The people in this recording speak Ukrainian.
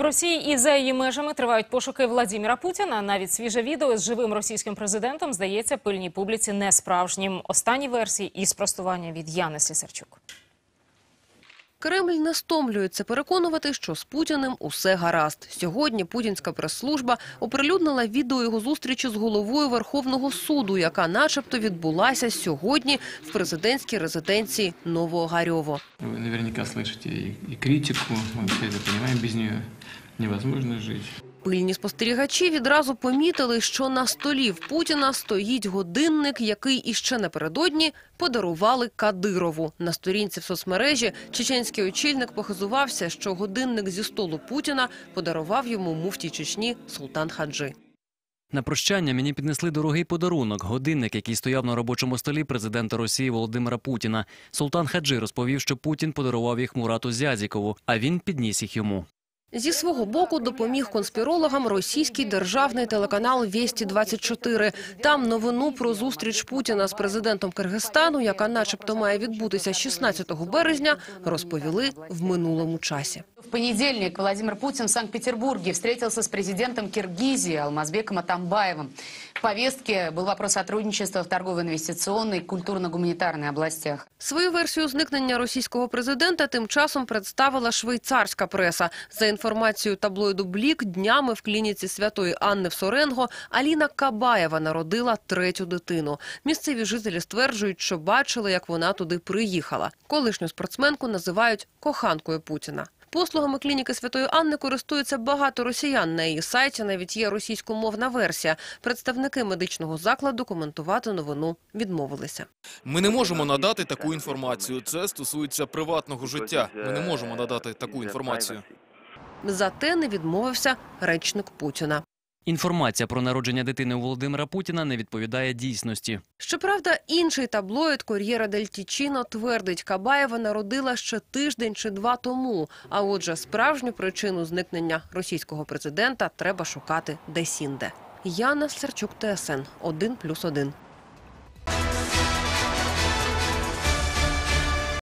В Росії і за її межами тривають пошуки Владіміра Путіна. Навіть свіже відео з живим російським президентом здається пильній публіці не справжнім. Останні версії і спростування від Яни Слісарчук. Кремль не стомлюється переконувати, що з Путіним усе гаразд. Сьогодні путінська прес-служба оприлюднила відео його зустрічі з головою Верховного суду, яка начебто відбулася сьогодні в президентській резиденції Новоогарьово. Вы наверняка слышите и, и критику, мы все это понимаем, без нее невозможно жить. Пильні спостерігачі відразу помітили, що на столі в Путіна стоїть годинник, який іще напередодні подарували Кадирову. На сторінці в соцмережі чеченський очільник похизувався, що годинник зі столу Путіна подарував йому муфтій Чечні Султан Хаджи. На прощання мені піднесли дорогий подарунок – годинник, який стояв на робочому столі президента Росії Володимира Путіна. Султан Хаджи розповів, що Путін подарував їх Мурату Зязікову, а він підніс їх йому. Зі свого боку допоміг конспірологам російський державний телеканал «Вєсті 24 Там новину про зустріч Путіна з президентом Киргизстану, яка начебто має відбутися 16 березня, розповіли в минулому часі. В понедельник Владимир Путин в Санкт-Петербурге встретился с президентом Киргизии Алмазбеком Атамбаевым. В повестке был вопрос сотрудничества в торгово-инвестиционной, культурно-гуманитарной областях. Свою версію зникнення російського президента тим часом представила швейцарська преса. За інформацією таблоїду «Блік», днями в клініці Святої Анни в Соренго Аліна Кабаєва народила третю дитину. Місцеві жителі стверджують, що бачили, як вона туди приїхала. Колишню спортсменку називають коханкою Путіна. Послугами клініки Святої Анни користуються багато росіян. На її сайті навіть є російськомовна версія. Представники медичного закладу коментувати новину відмовилися. Ми не можемо надати таку інформацію. Це стосується приватного життя. Ми не можемо надати таку інформацію. Зате не відмовився речник Путіна. Інформація про народження дитини у Володимира Путіна не відповідає дійсності. Щоправда, інший таблоїд «Кор'єра дель Тічіно» твердить, Кабаєва народила ще тиждень чи два тому. А отже, справжню причину зникнення російського президента треба шукати десь інде. Яна Серчук, ТСН 1+,1.